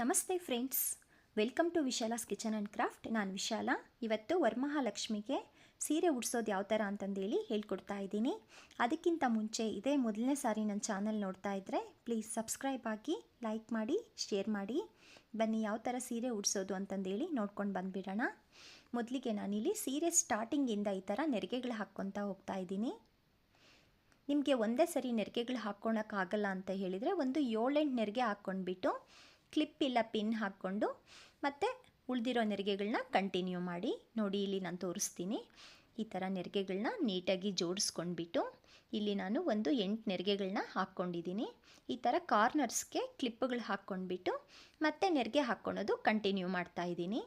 ನಮಸ್ತೆ friends. Welcome to Vishala's kitchen and craft. ನಾನು ವಿಶಾಲ. ಇವತ್ತು ವರ್ಮಹಾಲಕ್ಷ್ಮಿಗೆ ಸೀರೆ ಉಡ್ಸೋದು ಯಾವ ಥರ ಅಂತಂದೇಳಿ ಹೇಳ್ಕೊಡ್ತಾ ಇದ್ದೀನಿ. ಅದಕ್ಕಿಂತ ಮುಂಚೆ ಇದೇ ಮೊದಲನೇ ಸಾರಿ ನನ್ನ ಚಾನಲ್ ನೋಡ್ತಾ ಇದ್ದರೆ ಪ್ಲೀಸ್ ಸಬ್ಸ್ಕ್ರೈಬ್ ಆಗಿ, ಲೈಕ್ ಮಾಡಿ, ಶೇರ್ ಮಾಡಿ. ಬನ್ನಿ ಯಾವ ಥರ ಸೀರೆ ಉಡ್ಸೋದು ಅಂತಂದೇಳಿ ನೋಡ್ಕೊಂಡು ಬಂದುಬಿಡೋಣ. ಮೊದಲಿಗೆ ನಾನಿಲ್ಲಿ ಸೀರೆ ಸ್ಟಾರ್ಟಿಂಗಿಂದ ಈ ಥರ ನೆರಿಗೆಗಳು ಹಾಕ್ಕೊತಾ ಹೋಗ್ತಾ ಇದ್ದೀನಿ. ನಿಮಗೆ ಒಂದೇ ಸರಿ ನೆರಿಗೆಗಳು ಹಾಕ್ಕೊಳಕ್ಕಾಗಲ್ಲ ಅಂತ ಹೇಳಿದರೆ ಒಂದು ಏಳೆಂಟು ನೆರಿಗೆ ಹಾಕ್ಕೊಂಡ್ಬಿಟ್ಟು ಕ್ಲಿಪ್ ಇಲ್ಲ ಪಿನ್ ಹಾಕ್ಕೊಂಡು ಮತ್ತು ಉಳಿದಿರೋ ನೆರಿಗೆಗಳನ್ನ ಕಂಟಿನ್ಯೂ ಮಾಡಿ. ನೋಡಿ, ಇಲ್ಲಿ ನಾನು ತೋರಿಸ್ತೀನಿ. ಈ ಥರ ನೆರಿಗೆಗಳನ್ನ ನೀಟಾಗಿ ಜೋಡಿಸ್ಕೊಂಡ್ಬಿಟ್ಟು ಇಲ್ಲಿ ನಾನು ಒಂದು ಎಂಟು ನೆರಿಗೆಗಳನ್ನ ಹಾಕ್ಕೊಂಡಿದ್ದೀನಿ. ಈ ಥರ ಕಾರ್ನರ್ಸ್ಗೆ ಕ್ಲಿಪ್ಗಳು ಹಾಕ್ಕೊಂಡ್ಬಿಟ್ಟು ಮತ್ತೆ ನೆರಿಗೆ ಹಾಕ್ಕೊಳೋದು ಕಂಟಿನ್ಯೂ ಮಾಡ್ತಾ ಇದ್ದೀನಿ.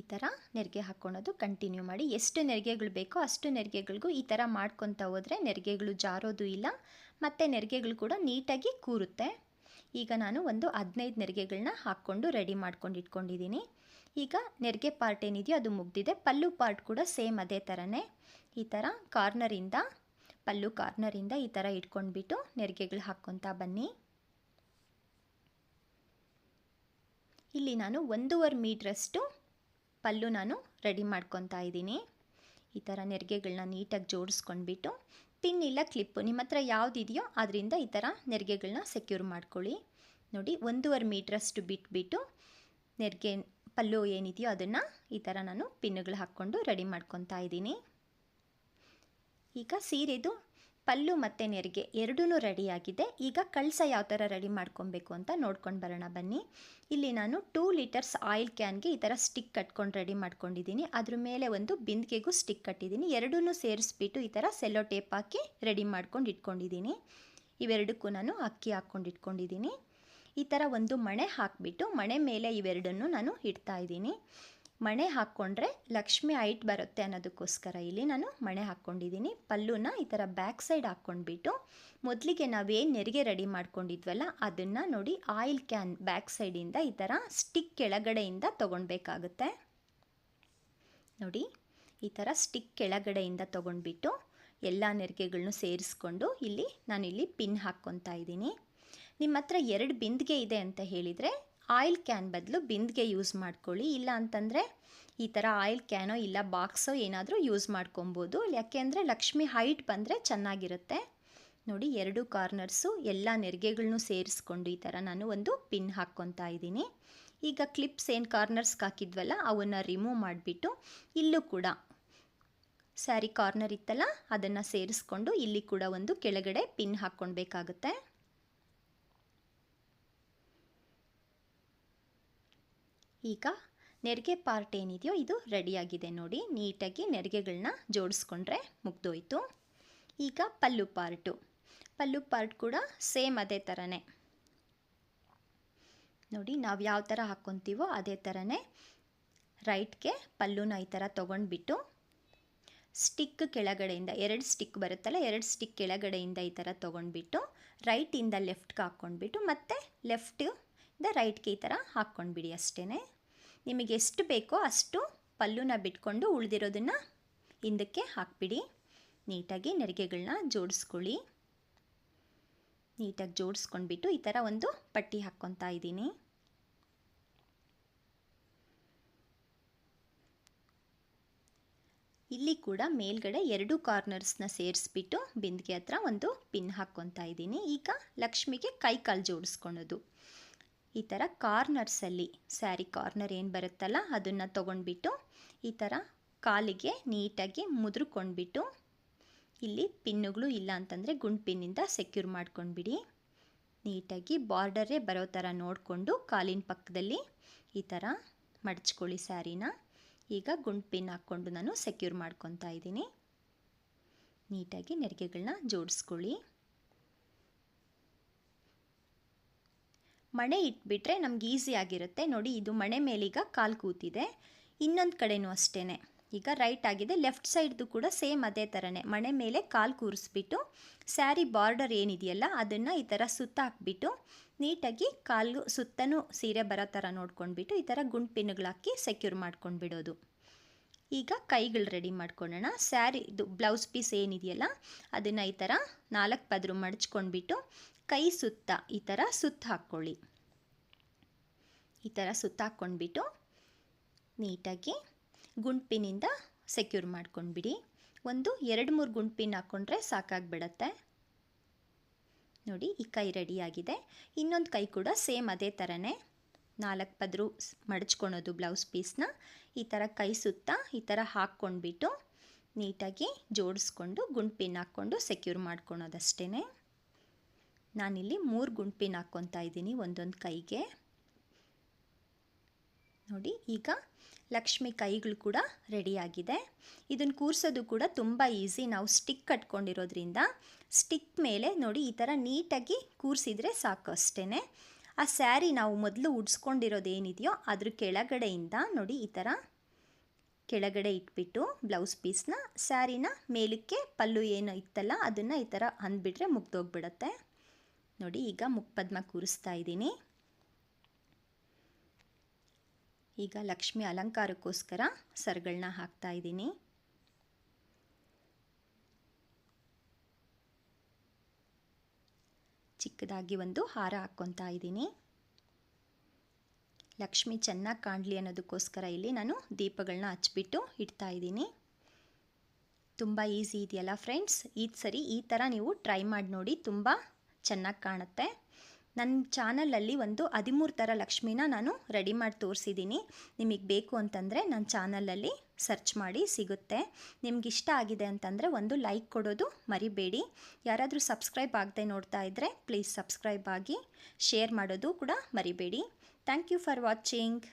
ಈ ಥರ ನೆರಿಗೆ ಹಾಕ್ಕೊಳೋದು ಕಂಟಿನ್ಯೂ ಮಾಡಿ. ಎಷ್ಟು ನೆರಿಗೆಗಳು ಬೇಕೋ ಅಷ್ಟು ನೆರಿಗೆಗಳಿಗೂ ಈ ಥರ ಮಾಡ್ಕೊತಾ ಹೋದರೆ ನೆರಿಗೆಗಳು ಜಾರೋದು ಇಲ್ಲ. ಮತ್ತು ನೆರಿಗೆಗಳು ಕೂಡ ನೀಟಾಗಿ ಕೂರುತ್ತೆ. ಈಗ ನಾನು ಒಂದು ಹದಿನೈದು ನೆರಿಗೆಗಳನ್ನ ಹಾಕ್ಕೊಂಡು ರೆಡಿ ಮಾಡ್ಕೊಂಡು ಇಟ್ಕೊಂಡಿದ್ದೀನಿ. ಈಗ ನೆರಿಗೆ ಪಾರ್ಟ್ ಏನಿದೆಯೋ ಅದು ಮುಗ್ದಿದೆ. ಪಲ್ಲು ಪಾರ್ಟ್ ಕೂಡ ಸೇಮ್ ಅದೇ ಥರನೇ ಈ ಥರ ಕಾರ್ನರಿಂದ ಪಲ್ಲು ಕಾರ್ನರಿಂದ ಈ ಥರ ಇಟ್ಕೊಂಡ್ಬಿಟ್ಟು ನೆರಿಗೆಗಳು ಹಾಕ್ಕೊತಾ ಬನ್ನಿ. ಇಲ್ಲಿ ನಾನು ಒಂದೂವರೆ ಮೀಟ್ರಷ್ಟು ಪಲ್ಲು ನಾನು ರೆಡಿ ಮಾಡ್ಕೊತಾ ಇದ್ದೀನಿ. ಈ ಥರ ನೆರಿಗೆಗಳನ್ನ ನೀಟಾಗಿ ಜೋಡಿಸ್ಕೊಂಡ್ಬಿಟ್ಟು ಪಿನ್ ಇಲ್ಲ ಕ್ಲಿಪ್ಪು ನಿಮ್ಮ ಹತ್ರ ಯಾವುದಿದೆಯೋ ಅದರಿಂದ ಈ ಥರ ನೆರಿಗೆಗಳನ್ನ ಸೆಕ್ಯೂರ್ ಮಾಡ್ಕೊಳ್ಳಿ. ನೋಡಿ, ಒಂದೂವರೆ ಮೀಟ್ರಷ್ಟು ಬಿಟ್ಬಿಟ್ಟು ನೆರಿಗೆ ಪಲ್ಲು ಏನಿದೆಯೋ ಅದನ್ನು ಈ ಥರ ನಾನು ಪಿನ್ನುಗಳು ಹಾಕ್ಕೊಂಡು ರೆಡಿ ಮಾಡ್ಕೊತಾ ಇದ್ದೀನಿ. ಈಗ ಸೀರೆದು ಪಲ್ಲು ಮತ್ತು ನೆರಿಗೆ ಎರಡೂ ರೆಡಿಯಾಗಿದೆ. ಈಗ ಕಳಸ ಯಾವ ಥರ ರೆಡಿ ಮಾಡ್ಕೊಬೇಕು ಅಂತ ನೋಡ್ಕೊಂಡು ಬರೋಣ ಬನ್ನಿ. ಇಲ್ಲಿ ನಾನು ಟೂ ಲೀಟರ್ಸ್ ಆಯಿಲ್ ಕ್ಯಾನ್ಗೆ ಈ ಥರ ಸ್ಟಿಕ್ ಕಟ್ಕೊಂಡು ರೆಡಿ ಮಾಡ್ಕೊಂಡಿದ್ದೀನಿ. ಅದ್ರ ಮೇಲೆ ಒಂದು ಬಿಂದಿಗೆಗೂ ಸ್ಟಿಕ್ ಕಟ್ಟಿದ್ದೀನಿ. ಎರಡೂ ಸೇರಿಸ್ಬಿಟ್ಟು ಈ ಥರ ಸೆಲ್ಲೋ ಟೇಪ್ ಹಾಕಿ ರೆಡಿ ಮಾಡ್ಕೊಂಡು ಇಟ್ಕೊಂಡಿದ್ದೀನಿ. ಇವೆರಡಕ್ಕೂ ನಾನು ಅಕ್ಕಿ ಹಾಕ್ಕೊಂಡು ಇಟ್ಕೊಂಡಿದ್ದೀನಿ. ಈ ಥರ ಒಂದು ಮಣೆ ಹಾಕಿಬಿಟ್ಟು ಮಣೆ ಮೇಲೆ ಇವೆರಡನ್ನು ನಾನು ಇಡ್ತಾ ಇದ್ದೀನಿ. ಮಣೆ ಹಾಕ್ಕೊಂಡ್ರೆ ಲಕ್ಷ್ಮಿ ಹೈಟ್ ಬರುತ್ತೆ ಅನ್ನೋದಕ್ಕೋಸ್ಕರ ಇಲ್ಲಿ ನಾನು ಮಣೆ ಹಾಕ್ಕೊಂಡಿದ್ದೀನಿ. ಪಲ್ಲುನ ಈ ಥರ ಬ್ಯಾಕ್ ಸೈಡ್ ಹಾಕ್ಕೊಂಡ್ಬಿಟ್ಟು ಮೊದಲಿಗೆ ನಾವೇನು ನೆರಿಗೆ ರೆಡಿ ಮಾಡ್ಕೊಂಡಿದ್ವಲ್ಲ, ಅದನ್ನು ನೋಡಿ ಆಯಿಲ್ ಕ್ಯಾನ್ ಬ್ಯಾಕ್ ಸೈಡಿಂದ ಈ ಥರ ಸ್ಟಿಕ್ ಕೆಳಗಡೆಯಿಂದ ತೊಗೊಳ್ಬೇಕಾಗುತ್ತೆ ನೋಡಿ, ಈ ಥರ ಸ್ಟಿಕ್ ಕೆಳಗಡೆಯಿಂದ ತೊಗೊಂಡ್ಬಿಟ್ಟು ಎಲ್ಲ ನೆರಿಗೆಗಳನ್ನೂ ಸೇರಿಸ್ಕೊಂಡು ಇಲ್ಲಿ ನಾನಿಲ್ಲಿ ಪಿನ್ ಹಾಕ್ಕೊತಾ ಇದ್ದೀನಿ. ನಿಮ್ಮ ಹತ್ರ ಎರಡು ಬಿಂದಿಗೆ ಇದೆ ಅಂತ ಹೇಳಿದರೆ ಆಯಿಲ್ ಕ್ಯಾನ್ ಬದಲು ಬಿಂದಿಗೆ ಯೂಸ್ ಮಾಡ್ಕೊಳ್ಳಿ. ಇಲ್ಲ ಅಂತಂದರೆ ಈ ಥರ ಆಯಿಲ್ ಕ್ಯಾನೋ ಇಲ್ಲ ಬಾಕ್ಸೋ ಏನಾದರೂ ಯೂಸ್ ಮಾಡ್ಕೊಬೋದು. ಯಾಕೆಂದರೆ ಲಕ್ಷ್ಮಿ ಹೈಟ್ ಬಂದರೆ ಚೆನ್ನಾಗಿರುತ್ತೆ. ನೋಡಿ, ಎರಡು ಕಾರ್ನರ್ಸು ಎಲ್ಲ ನೆರಿಗೆಗಳನ್ನು ಸೇರಿಸ್ಕೊಂಡು ಈ ಥರ ನಾನು ಒಂದು ಪಿನ್ ಹಾಕ್ಕೊತಾ ಇದ್ದೀನಿ. ಈಗ ಕ್ಲಿಪ್ಸ್ ಏನು ಕಾರ್ನರ್ಸ್ಗೆ ಹಾಕಿದ್ವಲ್ಲ, ಅವನ್ನು ರಿಮೂವ್ ಮಾಡಿಬಿಟ್ಟು ಇಲ್ಲೂ ಕೂಡ ಸ್ಯಾರಿ ಕಾರ್ನರ್ ಇತ್ತಲ್ಲ, ಅದನ್ನು ಸೇರಿಸ್ಕೊಂಡು ಇಲ್ಲಿ ಕೂಡ ಒಂದು ಕೆಳಗಡೆ ಪಿನ್ ಹಾಕ್ಕೊಳ್ಬೇಕಾಗುತ್ತೆ ಈಗ ನೆರಿಗೆ ಪಾರ್ಟ್ ಏನಿದೆಯೋ ಇದು ರೆಡಿಯಾಗಿದೆ ನೋಡಿ. ನೀಟಾಗಿ ನೆರಿಗೆಗಳನ್ನ ಜೋಡಿಸ್ಕೊಂಡ್ರೆ ಮುಗ್ದೋಯ್ತು. ಈಗ ಪಲ್ಲು ಪಾರ್ಟು ಪಲ್ಲು ಪಾರ್ಟ್ ಕೂಡ ಸೇಮ್ ಅದೇ ಥರನೇ ನೋಡಿ, ನಾವು ಯಾವ ಥರ ಹಾಕ್ಕೊತೀವೋ ಅದೇ ಥರನೇ ರೈಟ್ಗೆ ಪಲ್ಲುನ ಈ ಥರ ತೊಗೊಂಡ್ಬಿಟ್ಟು ಸ್ಟಿಕ್ ಕೆಳಗಡೆಯಿಂದ, ಎರಡು ಸ್ಟಿಕ್ ಬರುತ್ತಲ್ಲ, ಎರಡು ಸ್ಟಿಕ್ ಕೆಳಗಡೆಯಿಂದ ಈ ಥರ ತೊಗೊಂಡ್ಬಿಟ್ಟು ರೈಟಿಂದ ಲೆಫ್ಟ್ಗೆ ಹಾಕ್ಕೊಂಡ್ಬಿಟ್ಟು ಮತ್ತು ಲೆಫ್ಟಿಂದ ರೈಟ್ ಈ ಥರ ಹಾಕ್ಕೊಂಡ್ಬಿಡಿ ಅಷ್ಟೇ ನಿಮಗೆ ಎಷ್ಟು ಬೇಕೋ ಅಷ್ಟು ಪಲ್ಲುನ ಬಿಟ್ಕೊಂಡು ಉಳಿದಿರೋದನ್ನು ಹಿಂದಕ್ಕೆ ಹಾಕ್ಬಿಡಿ. ನೀಟಾಗಿ ನೆರಿಗೆಗಳನ್ನ ಜೋಡಿಸ್ಕೊಳ್ಳಿ. ನೀಟಾಗಿ ಜೋಡಿಸ್ಕೊಂಡ್ಬಿಟ್ಟು ಈ ಥರ ಒಂದು ಪಟ್ಟಿ ಹಾಕ್ಕೊತಾ ಇದ್ದೀನಿ. ಇಲ್ಲಿ ಕೂಡ ಮೇಲ್ಗಡೆ ಎರಡು ಕಾರ್ನರ್ಸ್ನ ಸೇರಿಸ್ಬಿಟ್ಟು ಬಿಂದಿಗೆ ಹತ್ರ ಒಂದು ಪಿನ್ ಹಾಕ್ಕೊತಾ ಇದ್ದೀನಿ. ಈಗ ಲಕ್ಷ್ಮಿಗೆ ಕೈ ಕಾಲು ಜೋಡಿಸ್ಕೊಳೋದು ಈ ಥರ ಕಾರ್ನರ್ಸಲ್ಲಿ, ಸ್ಯಾರಿ ಕಾರ್ನರ್ ಏನು ಬರುತ್ತಲ್ಲ ಅದನ್ನು ತೊಗೊಂಡ್ಬಿಟ್ಟು ಈ ಥರ ಕಾಲಿಗೆ ನೀಟಾಗಿ ಮುದ್ರಕೊಂಡ್ಬಿಟ್ಟು ಇಲ್ಲಿ ಪಿನ್ನುಗಳು ಇಲ್ಲ ಅಂತಂದರೆ ಗುಂಡು ಪಿನ್ನಿಂದ ಸೆಕ್ಯೂರ್ ಮಾಡ್ಕೊಂಡ್ಬಿಡಿ. ನೀಟಾಗಿ ಬಾರ್ಡರೇ ಬರೋ ಥರ ನೋಡಿಕೊಂಡು ಕಾಲಿನ ಪಕ್ಕದಲ್ಲಿ ಈ ಥರ ಮಡಚ್ಕೊಳ್ಳಿ ಸ್ಯಾರಿನ. ಈಗ ಗುಂಡು ಪಿನ್ ಹಾಕ್ಕೊಂಡು ನಾನು ಸೆಕ್ಯೂರ್ ಮಾಡ್ಕೊತಾ ಇದ್ದೀನಿ. ನೀಟಾಗಿ ನೆರಿಗೆಗಳನ್ನ ಜೋಡಿಸ್ಕೊಳ್ಳಿ. ಮಣೆ ಇಟ್ಬಿಟ್ರೆ ನಮ್ಗೆ ಈಸಿ ಆಗಿರುತ್ತೆ. ನೋಡಿ, ಇದು ಮಣೆ ಮೇಲೀಗ ಕಾಲು ಕೂತಿದೆ. ಇನ್ನೊಂದು ಕಡೆನೂ ಅಷ್ಟೇ ಈಗ ರೈಟ್ ಆಗಿದೆ. ಲೆಫ್ಟ್ ಸೈಡ್ದು ಕೂಡ ಸೇಮ್ ಅದೇ ಥರನೇ ಮಣೆ ಮೇಲೆ ಕಾಲು ಕೂರಿಸ್ಬಿಟ್ಟು, ಸ್ಯಾರಿ ಬಾರ್ಡರ್ ಏನಿದೆಯಲ್ಲ, ಅದನ್ನು ಈ ಥರ ಸುತ್ತ ಹಾಕ್ಬಿಟ್ಟು ನೀಟಾಗಿ ಕಾಲು ಸುತ್ತನೂ ಸೀರೆ ಬರೋ ಥರ ನೋಡ್ಕೊಂಡ್ಬಿಟ್ಟು, ಈ ಥರ ಗುಂಡ್ ಪಿನ್ಗಳಾಕಿ ಸೆಕ್ಯೂರ್ ಮಾಡ್ಕೊಂಡು ಬಿಡೋದು ಈಗ ಕೈಗಳು ರೆಡಿ ಮಾಡ್ಕೊಳ್ಳೋಣ ಸ್ಯಾರಿ, ಇದು ಬ್ಲೌಸ್ ಪೀಸ್ ಏನಿದೆಯಲ್ಲ, ಅದನ್ನು ಈ ಥರ ನಾಲ್ಕು ಪದರು ಮಡಚ್ಕೊಂಡ್ಬಿಟ್ಟು ಕೈ ಸುತ್ತ ಈ ಥರ ಸುತ್ತ ಹಾಕ್ಕೊಳ್ಳಿ ಈ ಥರ ಸುತ್ತ ಹಾಕ್ಕೊಂಡ್ಬಿಟ್ಟು ನೀಟಾಗಿ ಗುಂಡ್ಪಿನಿಂದ ಸೆಕ್ಯೂರ್ ಮಾಡ್ಕೊಂಡ್ಬಿಡಿ. ಒಂದು ಎರಡು ಮೂರು ಗುಂಡ್ಪಿನ್ ಹಾಕ್ಕೊಂಡ್ರೆ ಸಾಕಾಗ್ಬಿಡತ್ತೆ. ನೋಡಿ, ಈ ಕೈ ರೆಡಿಯಾಗಿದೆ ಇನ್ನೊಂದು ಕೈ ಕೂಡ ಸೇಮ್ ಅದೇ ಥರನೇ ನಾಲ್ಕು ಪದರು ಮಡಚ್ಕೊಳೋದು ಬ್ಲೌಸ್ ಪೀಸ್ನ. ಈ ಥರ ಕೈ ಸುತ್ತ ಈ ಥರ ಹಾಕ್ಕೊಂಡ್ಬಿಟ್ಟು ನೀಟಾಗಿ ಜೋಡಿಸ್ಕೊಂಡು ಗುಂಡ್ಪಿನ್ ಹಾಕ್ಕೊಂಡು ಸೆಕ್ಯೂರ್ ಮಾಡ್ಕೊಳೋದಷ್ಟೇ ನಾನಿಲ್ಲಿ ಮೂರು ಗುಂಡ್ಪಿನ್ ಹಾಕ್ಕೊತಾ ಇದ್ದೀನಿ ಒಂದೊಂದು ಕೈಗೆ. ನೋಡಿ, ಈಗ ಲಕ್ಷ್ಮಿ ಕೈಗಳು ಕೂಡ ರೆಡಿಯಾಗಿದೆ ಇದನ್ನು ಕೂರಿಸೋದು ಕೂಡ ತುಂಬ ಈಸಿ ನಾವು ಸ್ಟಿಕ್ ಕಟ್ಕೊಂಡಿರೋದ್ರಿಂದ ಸ್ಟಿಕ್ ಮೇಲೆ ನೋಡಿ ಈ ಥರ ನೀಟಾಗಿ ಕೂರಿಸಿದ್ರೆ ಸಾಕು ಅಷ್ಟೇ ಆ ಸ್ಯಾರಿ ನಾವು ಮೊದಲು ಉಡ್ಸ್ಕೊಂಡಿರೋದು ಏನಿದೆಯೋ ಅದ್ರ ಕೆಳಗಡೆಯಿಂದ ನೋಡಿ ಈ ಥರ ಕೆಳಗಡೆ ಇಟ್ಬಿಟ್ಟು ಬ್ಲೌಸ್ ಪೀಸ್ನ ಸ್ಯಾರಿನ ಮೇಲಕ್ಕೆ ಪಲ್ಲು ಏನು ಇತ್ತಲ್ಲ ಅದನ್ನು ಈ ಥರ ಅಂದ್ಬಿಟ್ರೆ ಮುಗ್ದೋಗ್ಬಿಡತ್ತೆ. ನೋಡಿ ಈಗ ಮುಕ್ಪದ್ಮ ಕೂರಿಸ್ತಾ ಇದ್ದೀನಿ. ಈಗ ಲಕ್ಷ್ಮಿ ಅಲಂಕಾರಕ್ಕೋಸ್ಕರ ಸರ್ಗಳನ್ನ ಹಾಕ್ತಾ ಇದ್ದೀನಿ. ಚಿಕ್ಕದಾಗಿ ಒಂದು ಹಾರ ಹಾಕ್ಕೊತಾ ಇದ್ದೀನಿ. ಲಕ್ಷ್ಮಿ ಚೆನ್ನಾಗಿ ಕಾಣಲಿ ಅನ್ನೋದಕ್ಕೋಸ್ಕರ ಇಲ್ಲಿ ನಾನು ದೀಪಗಳನ್ನ ಹಚ್ಬಿಟ್ಟು ಇಡ್ತಾ ಇದ್ದೀನಿ. ತುಂಬ ಈಸಿ ಇದೆಯಲ್ಲ ಫ್ರೆಂಡ್ಸ್? ಈ ಸರಿ ಈ ಥರ ನೀವು ಟ್ರೈ ಮಾಡಿ ನೋಡಿ ತುಂಬ ಚೆನ್ನಾಗಿ ಕಾಣುತ್ತೆ. ನನ್ನ ಚಾನಲಲ್ಲಿ ಒಂದು ಹದಿಮೂರು ಥರ ಲಕ್ಷ್ಮಿನ ನಾನು ರೆಡಿ ಮಾಡಿ ತೋರಿಸಿದ್ದೀನಿ. ನಿಮಗೆ ಬೇಕು ಅಂತಂದರೆ ನನ್ನ ಚಾನಲಲ್ಲಿ ಸರ್ಚ್ ಮಾಡಿ ಸಿಗುತ್ತೆ. ನಿಮ್ಗೆ ಇಷ್ಟ ಆಗಿದೆ ಅಂತಂದರೆ ಒಂದು ಲೈಕ್ ಕೊಡೋದು ಮರಿಬೇಡಿ. ಯಾರಾದರೂ ಸಬ್ಸ್ಕ್ರೈಬ್ ಆಗದೆ ನೋಡ್ತಾ ಇದ್ದರೆ ಪ್ಲೀಸ್ ಸಬ್ಸ್ಕ್ರೈಬ್ ಆಗಿ, ಶೇರ್ ಮಾಡೋದು ಕೂಡ ಮರಿಬೇಡಿ. Thank you for watching.